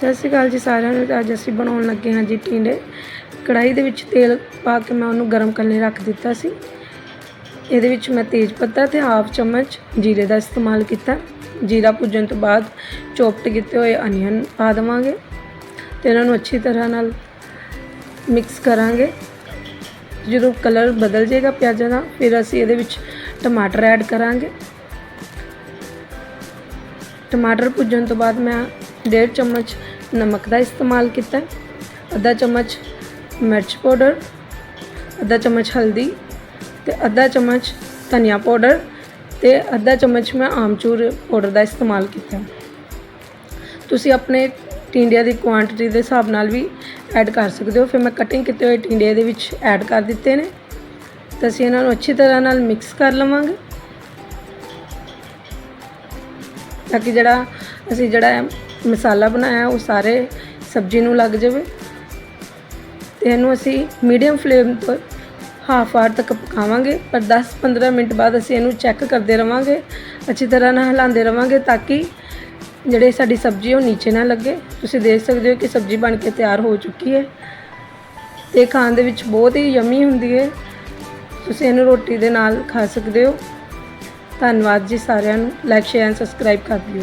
ਸਤਿ ਸ਼੍ਰੀ ਅਕਾਲ ਜੀ ਸਾਰਿਆਂ ਨੂੰ। ਅੱਜ ਅਸੀਂ ਬਣਾਉਣ ਲੱਗੇ ਹਾਂ ਜੀ ਟੀਂਡੇ। ਕੜਾਈ ਦੇ ਵਿੱਚ ਤੇਲ ਪਾ ਕੇ ਮੈਂ ਉਹਨੂੰ ਗਰਮ ਕਰਨ ਲਈ ਰੱਖ ਦਿੱਤਾ ਸੀ। ਇਹਦੇ ਵਿੱਚ ਮੈਂ ਤੇਜ਼ ਪੱਤਾ ਤੇ ਹਾਫ ਚਮਚ ਜੀਰੇ ਦਾ ਇਸਤੇਮਾਲ ਕੀਤਾ। ਜੀਰਾ ਭੁੱਜਣ ਤੋਂ ਬਾਅਦ ਚੋਪਟ ਕੀਤੇ ਹੋਏ ਅਨੀਅਨ ਪਾ ਦੇਵਾਂਗੇ ਤੇ ਇਹਨਾਂ ਨੂੰ ਅੱਛੀ ਤਰ੍ਹਾਂ ਨਾਲ ਮਿਕਸ ਕਰਾਂਗੇ। ਜਦੋਂ ਕਲਰ ਬਦਲ ਜਾਏਗਾ ਪਿਆਜ਼ਾਂ ਦਾ, ਫਿਰ ਅਸੀਂ ਇਹਦੇ ਵਿੱਚ ਟਮਾਟਰ ਐਡ ਕਰਾਂਗੇ। ਟਮਾਟਰ ਭੁੱਜਣ ਤੋਂ ਬਾਅਦ ਮੈਂ ਡੇਢ ਚਮਚ ਨਮਕ ਦਾ ਇਸਤੇਮਾਲ ਕੀਤਾ ਅੱਧਾ ਚਮਚ ਮਿਰਚ ਪਾਊਡਰ ਅੱਧਾ ਚਮਚ ਹਲਦੀ ਤੇ ਅੱਧਾ ਚਮਚ ਧਨੀਆ ਪਾਊਡਰ ਤੇ ਅੱਧਾ ਚਮਚ ਮੈਂ ਆਮਚੂਰ ਪਾਊਡਰ ਦਾ ਇਸਤੇਮਾਲ ਕੀਤਾ ਤੁਸੀਂ ਆਪਣੇ ਟਿੰਡਿਆਂ ਦੀ ਕੁਆਂਟੀਟੀ ਦੇ ਹਿਸਾਬ ਨਾਲ ਵੀ ਐਡ ਕਰ ਸਕਦੇ ਹੋ ਫਿਰ ਮੈਂ ਕਟਿੰਗ ਕੀਤੇ ਹੋਏ ਟਿੰਡੇ ਦੇ ਵਿੱਚ ਐਡ ਕਰ ਦਿੱਤੇ ਨੇ ਤਾਂ ਅਸੀਂ ਇਹਨਾਂ ਨੂੰ ਅੱਛੀ ਤਰ੍ਹਾਂ ਨਾਲ ਮਿਕਸ ਕਰ ਲਵਾਂਗੇ ਤਾਂ ਕਿ ਜਿਹੜਾ ਅਸੀਂ ਜਿਹੜਾ ਮਸਾਲਾ ਬਣਾਇਆ, ਉਹ ਸਾਰੇ ਸਬਜ਼ੀ ਨੂੰ ਲੱਗ ਜਾਵੇ। ਤੇ ਇਹਨੂੰ ਅਸੀਂ ਮੀਡੀਅਮ ਫਲੇਮ ਤੋਂ ਹਾਫ ਆਰ ਤੱਕ ਪਕਾਵਾਂਗੇ, ਪਰ 10-15 ਮਿੰਟ ਬਾਅਦ ਅਸੀਂ ਇਹਨੂੰ ਚੈੱਕ ਕਰਦੇ ਰਵਾਂਗੇ, ਅੱਛੀ ਤਰ੍ਹਾਂ ਨਾਲ ਹਿਲਾਉਂਦੇ ਰਵਾਂਗੇ ਤਾਂ ਕਿ ਜਿਹੜੇ ਸਾਡੀ ਸਬਜ਼ੀ ਉਹ ਨੀਚੇ ਨਾ ਲੱਗੇ। ਤੁਸੀਂ ਦੇਖ ਸਕਦੇ ਹੋ ਕਿ ਸਬਜ਼ੀ ਬਣ ਕੇ ਤਿਆਰ ਹੋ ਚੁੱਕੀ ਹੈ। ਤੇ ਖਾਣ ਦੇ ਵਿੱਚ ਬਹੁਤ ਹੀ ਯਮੀ ਹੁੰਦੀ ਹੈ। ਤੁਸੀਂ ਇਹਨੂੰ ਰੋਟੀ ਦੇ ਨਾਲ ਖਾ ਸਕਦੇ ਹੋ। ਧੰਨਵਾਦ ਜੀ ਸਾਰਿਆਂ ਨੂੰ। ਲਾਈਕ ਸ਼ੇਅਰ ਐਂਡ ਸਬਸਕ੍ਰਾਈਬ ਕਰ ਦਿਓ।